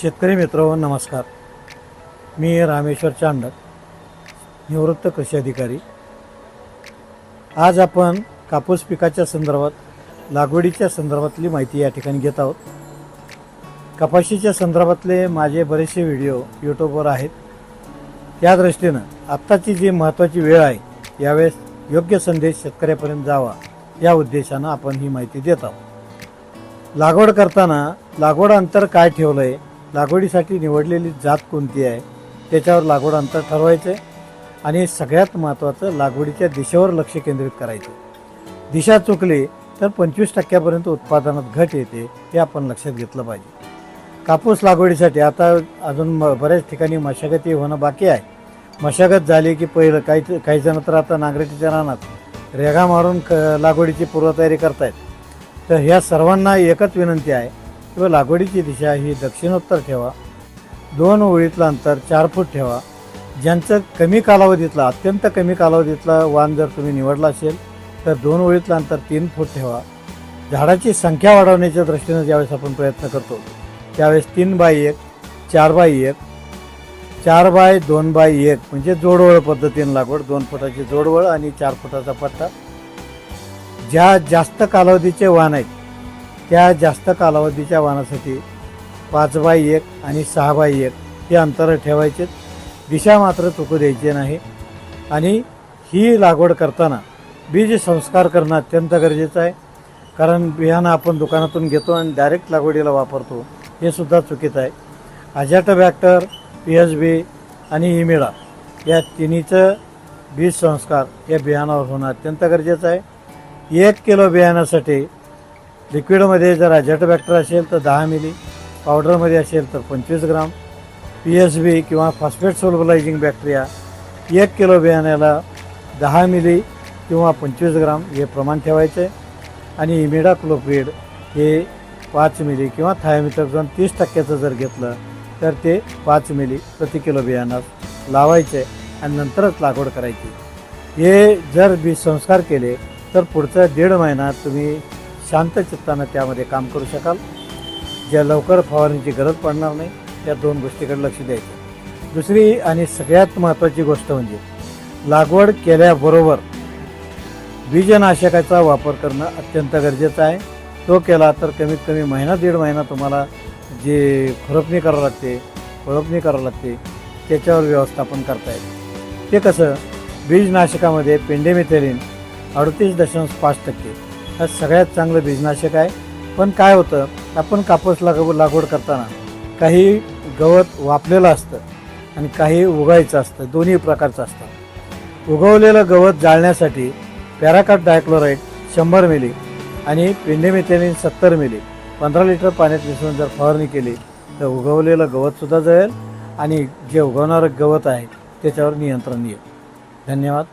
शेतकरी मित्र नमस्कार. मी रामेश्वर चांडक निवृत्त कृषी अधिकारी. आज आपण कापूस पिकाच्या संदर्भात लागवडीच्या संदर्भातली माहिती या ठिकाणी घेत आहोत. कपाशीच्या संदर्भातले माझे बरेचसे व्हिडिओ यूट्यूबवर आहेत. त्या दृष्टीनं आत्ताची जी महत्त्वाची वेळ आहे यावेळेस योग्य संदेश शेतकऱ्यापर्यंत जावा या उद्देशानं आपण ही माहिती देत आहोत. लागवड करताना लागवड अंतर काय ठेवलं आहे लागवडीसाठी निवडलेली जात कोणती आहे त्याच्यावर लागवड अंतर ठरवायचं आहे आणि सगळ्यात महत्त्वाचं लागवडीच्या दिशेवर लक्ष केंद्रित करायचं दिशा चुकली तर पंचवीस टक्क्यापर्यंत उत्पादनात घट येते हे आपण लक्षात घेतलं पाहिजे. कापूस लागवडीसाठी आता अजून म- बऱ्याच ठिकाणी मशागती होणं बाकी आहे. मशागत झाली की पहिलं काही काही जण तर आता नांगरटीच्या रानात रेगा मारून क लागवडीची पूर्वतयारी करतायत. तर ह्या सर्वांना एकच विनंती आहे किंवा लागवडीची दिशा ही दक्षिणोत्तर ठेवा. दोन ओळीतलं अंतर चार फूट ठेवा. ज्यांचं कमी कालावधीतला अत्यंत कमी कालावधीतलं वाण जर तुम्ही निवडला असेल तर दोन ओळीतलं अंतर तीन फूट ठेवा. झाडाची संख्या वाढवण्याच्या दृष्टीनं ज्यावेळेस आपण प्रयत्न करतो त्यावेळेस तीन बाय एक चार बाय एक चार बाय दोन बाय एक म्हणजे जोडवळ पद्धतीने लागवड दोन फुटाची जोडवळ आणि चार फुटाचा पट्टा. ज्या जास्त कालावधीचे वाण आहेत त्या जास्त कालावधीच्या वाणासाठी पाच बाय एक आणि सहा बाय एक हे अंतर ठेवायचे. दिशा मात्र चुकू द्यायची नाही. आणि ही लागवड करताना बीज संस्कार करणं अत्यंत गरजेचं आहे. कारण बियाणं आपण दुकानातून घेतो आणि डायरेक्ट लागवडीला वापरतो. हे सुद्धा चुकीचं आहे. अजाट बॅक्टर पी एच बी आणि इमेळा या तिन्हीचं बीज संस्कार या बियाणावर होणं अत्यंत गरजेचं आहे. एक किलो बियाण्यासाठी लिक्विडमध्ये जर जेट बॅक्टर असेल तर दहा मिली पावडरमध्ये असेल तर पंचवीस ग्राम. पी एस बी किंवा फॉस्फेट सोल्बलायझिंग बॅक्टेरिया एक किलो बियाण्याला दहा मिली किंवा पंचवीस ग्राम हे प्रमाण ठेवायचं. आहे आणि इमिडा क्लोप्रिड हे पाच मिली किंवा थायमिथॉक्झॉन तीस टक्क्याचं जर घेतलं तर ते पाच मिली प्रति किलो बियाणात लावायचे आणि नंतरच लागवड करायची. हे जर बीज संस्कार केले तर पुढचा दीड महिना तुम्ही शांत चित्तानं त्यामध्ये काम करू शकाल. ज्या लवकर फवारणीची गरज पडणार नाही त्या दोन गोष्टीकडे लक्ष द्यायचं. दुसरी आणि सगळ्यात महत्त्वाची गोष्ट म्हणजे लागवड केल्याबरोबर बीजनाशकाचा वापर करणं अत्यंत गरजेचं आहे. तो केला तर कमीत कमी महिना दीड महिना तुम्हाला जे खुरपणी करावं लागते फळपणी करावं लागते त्याच्यावर व्यवस्थापन करता येते ते कसं? बीजनाशकामध्ये पेंडेमिथेलिन अडतीस दशांश पाच टक्के हा सगळ्यात चांगलं बीजनाशक आहे. पण काय होतं आपण कापूस लाग लागवड करताना काही गवत वापलेलं असतं आणि काही उगायचं असतं दोन्ही प्रकारचं असतं. उगवलेलं गवत जाळण्यासाठी पॅराकाट डायक्लोराईड शंभर मिली आणि पेंडेमिथेलिन सत्तर मिली पंधरा लिटर पाण्यात मिसळून जर फवारणी केली तर उगवलेलं गवतसुद्धा जळेल आणि जे उगवणारं गवत आहे त्याच्यावर नियंत्रण येईल. धन्यवाद.